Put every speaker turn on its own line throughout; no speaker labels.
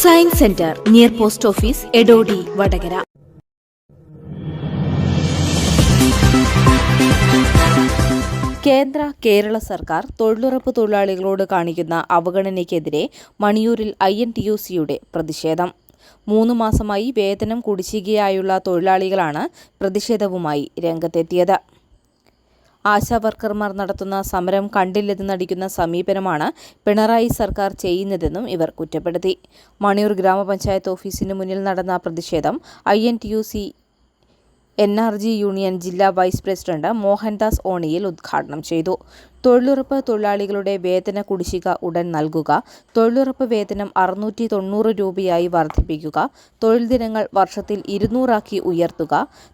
Science centre near post office Edodi Vadakara കേന്ദ്ര കേരള സർക്കാർ തൊഴിലുറപ്പ് തൊഴിലാളികളോട് കാണിക്കുന്ന അവഗണനയ്ക്കെതിരെ മണിയൂരിൽ ഐ എൻ ടി യു സിയുടെ പ്രതിഷേധം. മൂന്ന് മാസമായി വേതനം കുടിശ്ശികയായുള്ള തൊഴിലാളികളാണ് പ്രതിഷേധവുമായി രംഗത്തെത്തിയത്. ആശാവർക്കർമാർ നടത്തുന്ന സമരം കണ്ടില്ലെന്ന് നടിക്കുന്ന സമീപനമാണ് പിണറായി സർക്കാർ ചെയ്യുന്നതെന്നും ഇവർ കുറ്റപ്പെടുത്തി. മണിയൂർ ഗ്രാമപഞ്ചായത്ത് ഓഫീസിന് മുന്നിൽ നടന്ന പ്രതിഷേധം I N T U C N R G union ജില്ലാ വൈസ് പ്രസിഡന്റ് മോഹൻദാസ് ഓണിയിൽ ഉദ്ഘാടനം ചെയ്തു. തൊഴിലുറപ്പ് തൊഴിലാളികളുടെ വേതന കുടിശ്ശിക ഉടൻ നൽകുക. തൊഴിലുറപ്പ് വേതനം അറുന്നൂറ്റി തൊണ്ണൂറ് രൂപയായി വർദ്ധിപ്പിക്കുക. തൊഴിൽ ദിനങ്ങൾ വർഷത്തിൽ ഇരുന്നൂറാക്കി ഉയർത്തുക.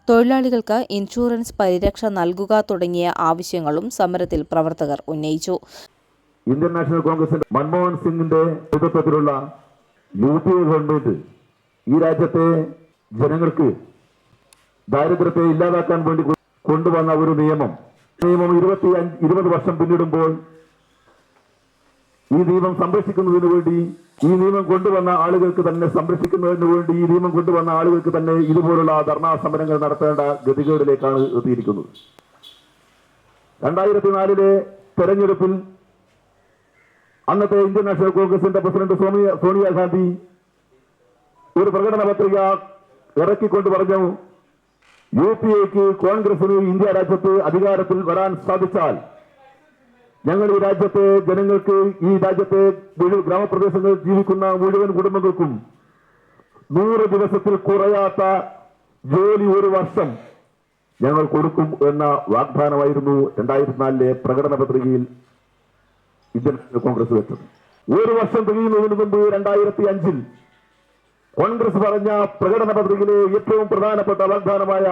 തൊഴിലാളികൾക്ക് ഇൻഷുറൻസ് പരിരക്ഷ നൽകുക തുടങ്ങിയ ആവശ്യങ്ങളും സമരത്തിൽ പ്രവർത്തകർ ഉന്നയിച്ചു.
ഇന്ത്യൻ നാഷണൽ കോൺഗ്രസിന്റെ മൻമോഹൻ സിംഗിന്റെ നേതൃത്വത്തിലുള്ള യു പി ഗവൺമെന്റ് ഈ രാജ്യത്തെ ജനങ്ങൾക്ക് ദാരിദ്ര്യത്തെ ഇല്ലാതാക്കാൻ വേണ്ടി കൊണ്ടുവന്ന ഒരു നിയമം. നിയമം ഇരുപത്തി ഇരുപത് വർഷം പിന്നിടുമ്പോൾ ഈ നിയമം സംരക്ഷിക്കുന്നതിന് വേണ്ടി ഈ നിയമം കൊണ്ടുവന്ന ആളുകൾക്ക് തന്നെ സംരക്ഷിക്കുന്നതിന് വേണ്ടി ഈ നിയമം കൊണ്ടുവന്ന ആളുകൾക്ക് തന്നെ ഇതുപോലുള്ള ധർണാ സമരങ്ങൾ നടത്തേണ്ട ഗതികേടിലേക്കാണ് എത്തിയിരിക്കുന്നത്. രണ്ടായിരത്തി നാലിലെ തെരഞ്ഞെടുപ്പിൽ അന്നത്തെ ഇന്ത്യൻ നാഷണൽ കോൺഗ്രസിന്റെ പ്രസിഡന്റ് സോണിയ സോണിയാഗാന്ധി ഒരു പ്രകടന പത്രിക ഇറക്കിക്കൊണ്ട് പറഞ്ഞു യു പി എക്ക് കോൺഗ്രസിന് ഇന്ത്യ രാജ്യത്ത് അധികാരത്തിൽ വരാൻ സാധിച്ചാൽ ഞങ്ങൾ ഈ രാജ്യത്തെ ജനങ്ങൾക്ക് ഈ രാജ്യത്തെ ഗ്രാമപ്രദേശങ്ങളിൽ ജീവിക്കുന്ന മുഴുവൻ കുടുംബങ്ങൾക്കും നൂറ് ദിവസത്തിൽ കുറയാത്ത ജോലി ഒരു വർഷം ഞങ്ങൾ കൊടുക്കും എന്ന വാഗ്ദാനമായിരുന്നു രണ്ടായിരത്തി നാലിലെ പ്രകടന പത്രികയിൽ ഇന്ത്യൻ കോൺഗ്രസ് വെച്ചത്. ഒരു വർഷം തികയുന്നതിന് മുമ്പ് രണ്ടായിരത്തി അഞ്ചിൽ കോൺഗ്രസ് പറഞ്ഞ പ്രകടന പത്രികയിലെ ഏറ്റവും പ്രധാനപ്പെട്ട വാഗ്ദാനമായ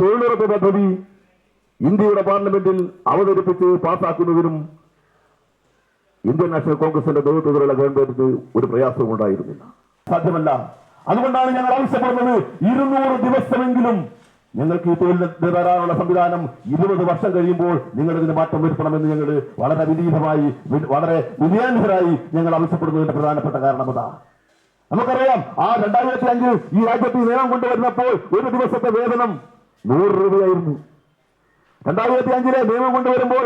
തൊഴിലുറപ്പ് പദ്ധതി ഇന്ത്യയുടെ പാർലമെന്റിൽ അവതരിപ്പിച്ച് പാസാക്കുന്നതിനും ഇന്ത്യൻ നാഷണൽ കോൺഗ്രസിന്റെ നേതൃത്വത്തിലുള്ള ഗവൺമെന്റിന് ഒരു പ്രയാസവും ഉണ്ടായിരുന്നില്ല. സാധ്യമല്ല. അതുകൊണ്ടാണ് ഞങ്ങൾ ആവശ്യപ്പെടുന്നത് ഇരുന്നൂറ് ദിവസമെങ്കിലും ഞങ്ങൾക്ക് ഈ തൊഴിൽ തരാനുള്ള സംവിധാനം ഇരുപത് വർഷം കഴിയുമ്പോൾ നിങ്ങൾ ഇതിന് മാറ്റം വരുത്തണമെന്ന് ഞങ്ങൾ വളരെ വിനീതമായി വളരെ വിനയാൻഹരായി ഞങ്ങൾ ആവശ്യപ്പെടുന്നതിന്റെ പ്രധാനപ്പെട്ട കാരണം അതാ. നമുക്കറിയാം ആ രണ്ടായിരത്തി അഞ്ച് ഈ രാജ്യത്ത് നിയമം കൊണ്ടുവരുന്നപ്പോൾ ഒരു ദിവസത്തെ വേതനം നൂറ് രൂപയായിരുന്നു. രണ്ടായിരത്തി അഞ്ചിലെ നിയമം കൊണ്ടുവരുമ്പോൾ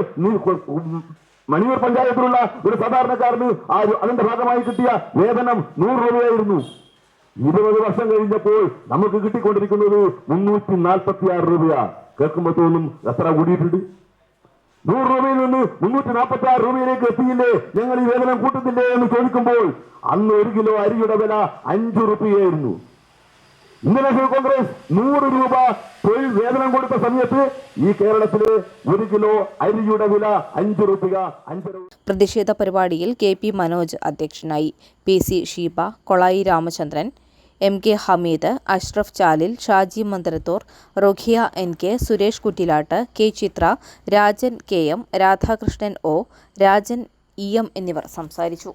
മണിയൂർ പഞ്ചായത്തിലുള്ള ഒരു സാധാരണക്കാരന് ആ അതിന്റെ ഭാഗമായി കിട്ടിയ വേതനം നൂറ് രൂപയായിരുന്നു. ഇരുപത് വർഷം കഴിഞ്ഞപ്പോൾ നമുക്ക് കിട്ടിക്കൊണ്ടിരിക്കുന്നത് മുന്നൂറ്റി നാൽപ്പത്തി ആറ് രൂപയാ. കേൾക്കുമ്പോൾ തോന്നും എത്ര കൂടിയിട്ടുണ്ട്? നൂറ് രൂപയിൽ നിന്ന് മുന്നൂറ്റി നാൽപ്പത്തി ആറ് രൂപയിലേക്ക് എത്തിയില്ലേ? ഞങ്ങൾ ഈ വേതനം കൂട്ടത്തില്ലേ എന്ന് ചോദിക്കുമ്പോൾ അന്ന് ഒരു കിലോ അരിയുടെ വില അഞ്ചു റുപ്യയായിരുന്നു ഇന്ത്യൻ നാഷണൽ കോൺഗ്രസ് നൂറ് രൂപ തൊഴിൽ വേതനം കൊടുത്ത സമയത്ത് ഈ കേരളത്തിലെ ഒരു കിലോ അരിയുടെ വില അഞ്ചു റുപ്പിക അഞ്ചര
പ്രതിഷേധ പരിപാടിയിൽ കെ പി മനോജ് അധ്യക്ഷനായി. P C Sheeba Kolayi Ramachandran M K Hameed Ashraf Chalil Shaji Manthrathur Rokhiya N K Suresh Kuttilatt K Chithra Rajan K M Radhakrishnan O Rajan E M എന്നിവർ സംസാരിച്ചു.